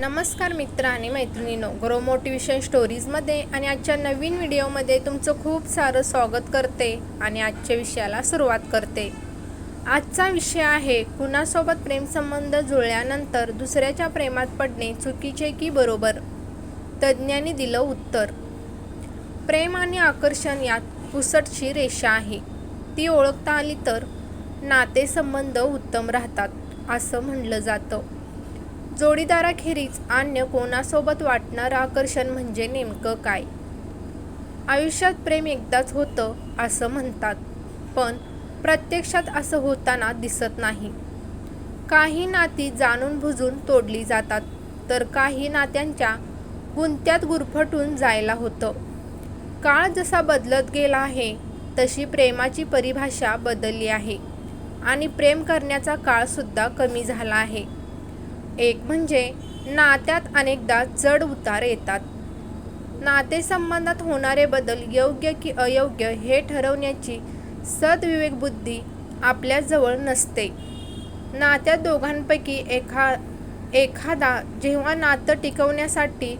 नमस्कार मित्र आणि मैत्रिणींनो ग्रो मोटिवेशन स्टोरीजमध्ये आणि आजच्या नवीन व्हिडिओमध्ये तुमचं खूप सारं स्वागत करते आणि आजच्या विषयाला सुरुवात करते. आजचा विषय आहे कुणासोबत प्रेमसंबंध जुळल्यानंतर दुसऱ्याच्या प्रेमात पडणे चुकीचे की बरोबर? तज्ज्ञांनी दिलं उत्तर. प्रेम आणि आकर्षण यात पुसटची रेषा आहे. ती ओळखता आली तर नातेसंबंध उत्तम राहतात असं म्हणलं जातं. जोडीदाराखेरीज अन्य कोणासोबत वाटणारं आकर्षण म्हणजे नेमकं काय? आयुष्यात प्रेम एकदाच होतं असं म्हणतात. पण प्रत्यक्षात असं होताना दिसत नाही. काही नाती जाणून बुजून तोडली जातात तर काही नात्यांच्या गुंत्यात गुरफटून जायला होतं. काळ जसा बदलत गेला आहे तशी प्रेमाची परिभाषा बदलली आहे. आणि प्रेम करण्याचा काळसुद्धा कमी झाला आहे. एक म्हणजे नात्यात अनेकदा चढ उतार येतात. नातेसंबंधात होणारे बदल योग्य की अयोग्य हे ठरवण्याची सद्विवेकबुद्धी आपल्याजवळ नसते. नात्यात दोघांपैकी एखा एखादा जेव्हा नातं टिकवण्यासाठी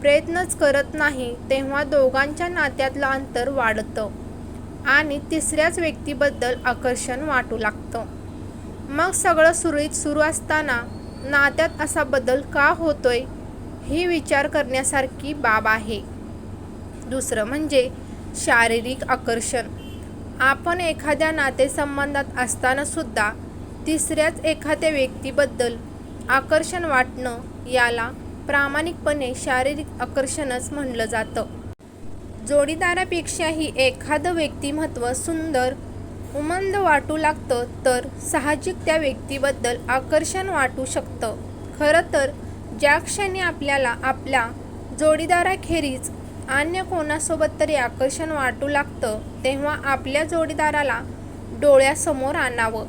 प्रयत्नच करत नाही तेव्हा दोघांच्या नात्यातलं अंतर वाढतं आणि तिसऱ्याच व्यक्तीबद्दल आकर्षण वाटू लागतं. मग सगळं सुरळीत सुरू असताना नात्यात असा बदल का होतोय? ही विचार करण्यासारखी बाब आहे. दुसरं म्हणजे शारीरिक आकर्षण. आपण एखाद्या नातेसंबंधात असताना सुद्धा तिसऱ्याच एखाद्या व्यक्तीबद्दल आकर्षण वाटणं याला प्रामाणिकपणे शारीरिक आकर्षणच म्हणलं जातं. जोडीदारापेक्षाही एखादं व्यक्तिमत्व सुंदर उमंद वाटू लागतं तर साहजिक त्या व्यक्तीबद्दल आकर्षण वाटू शकतं. खरं तर ज्या क्षणी आपल्याला आपल्या जोडीदाराखेरीज अन्य कोणासोबत तरी आकर्षण वाटू लागतं तेव्हा आपल्या जोडीदाराला डोळ्यासमोर आणावं.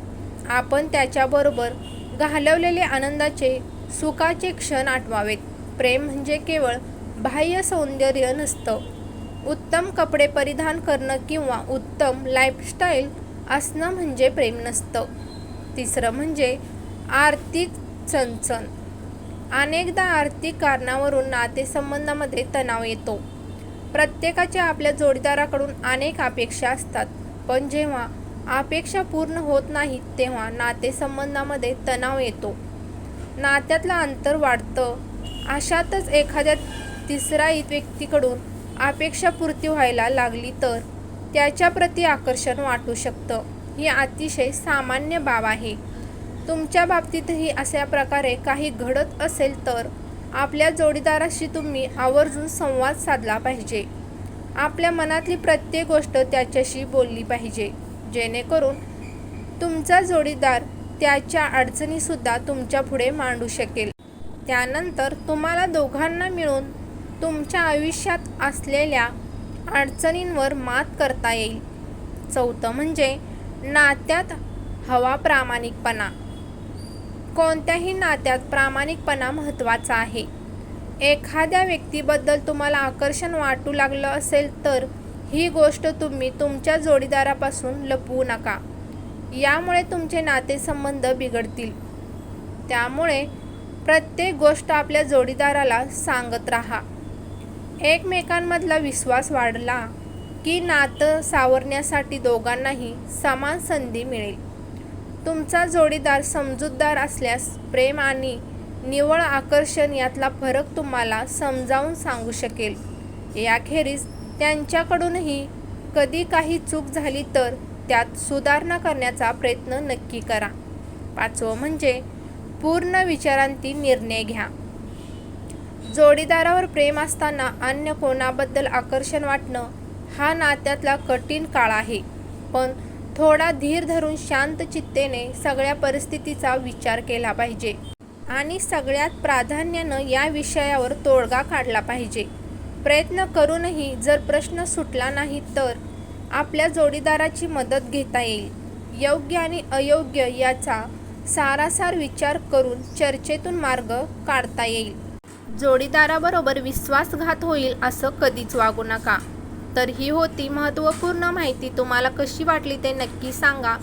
आपण त्याच्याबरोबर घालवलेले आनंदाचे सुखाचे क्षण आठवावेत. प्रेम म्हणजे केवळ बाह्य सौंदर्य नसतं. उत्तम कपडे परिधान करणं किंवा उत्तम लाईफस्टाईल असणं म्हणजे प्रेम नसतं. तिसरं म्हणजे आर्थिक चणचण. अनेकदा आर्थिक कारणावरून नातेसंबंधामध्ये तणाव येतो. प्रत्येकाच्या आपल्या जोडीदाराकडून अनेक अपेक्षा असतात. पण जेव्हा अपेक्षा पूर्ण होत नाहीत तेव्हा नातेसंबंधामध्ये तणाव येतो. नात्यातलं अंतर वाढतं. अशातच एखाद्या तिसऱ्या व्यक्तीकडून अपेक्षापूर्ती व्हायला लागली तर त्याच्याप्रती आकर्षण वाटू शकतं. ही अतिशय सामान्य बाब आहे. तुमच्या बाबतीतही अशा प्रकारे काही घडत असेल तर आपल्या जोडीदाराशी तुम्ही आवर्जून संवाद साधला पाहिजे. आपल्या मनातली प्रत्येक गोष्ट त्याच्याशी बोलली पाहिजे. जेणेकरून तुमचा जोडीदार त्याच्या अडचणीसुद्धा तुमच्यापुढे मांडू शकेल. त्यानंतर तुम्हाला दोघांना मिळून तुमच्या आयुष्यात असलेल्या अडचणींवर मात करता येईल. चौथं म्हणजे नात्यात हवा प्रामाणिकपणा. कोणत्याही नात्यात प्रामाणिकपणा महत्त्वाचा आहे. एखाद्या व्यक्तीबद्दल तुम्हाला आकर्षण वाटू लागलं असेल तर ही गोष्ट तुम्ही तुमच्या जोडीदारापासून लपवू नका. यामुळे तुमचे नातेसंबंध बिघडतील. त्यामुळे प्रत्येक गोष्ट आपल्या जोडीदाराला सांगत राहा. एकमेकांमधला विश्वास वाढला की नातं सावरण्यासाठी दोघांनाही समान संधी मिळेल. तुमचा जोडीदार समजूतदार असल्यास प्रेम आणि निवळ आकर्षण यातला फरक तुम्हाला समजावून सांगू शकेल. याखेरीज त्यांच्याकडूनही कधी काही चूक झाली तर त्यात सुधारणा करण्याचा प्रयत्न नक्की करा. पाचवं म्हणजे पूर्ण विचारांती निर्णय घ्या. जोडीदारावर प्रेम असताना अन्य कोणाबद्दल आकर्षण वाटणं हा नात्यातला कठीण काळ आहे. पण थोडा धीर धरून शांत चित्तेने सगळ्या परिस्थितीचा विचार केला पाहिजे आणि सगळ्यात प्राधान्यानं या विषयावर तोडगा काढला पाहिजे. प्रयत्न करूनही जर प्रश्न सुटला नाही तर आपल्या जोडीदाराची मदत घेता येईल. योग्य आणि अयोग्य याचा सारासार विचार करून चर्चेतून मार्ग काढता येईल. जोडीदाराबरोबर विश्वासघात होईल असं कधीच वागू नका. तर ही होती महत्त्वपूर्ण माहिती. तुम्हाला कशी वाटली ते नक्की सांगा.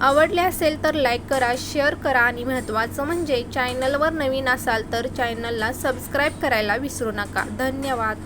आवडले असेल तर लाईक करा शेअर करा आणि महत्त्वाचं म्हणजे चॅनलवर नवीन असाल तर चॅनलला सबस्क्राईब करायला विसरू नका. धन्यवाद.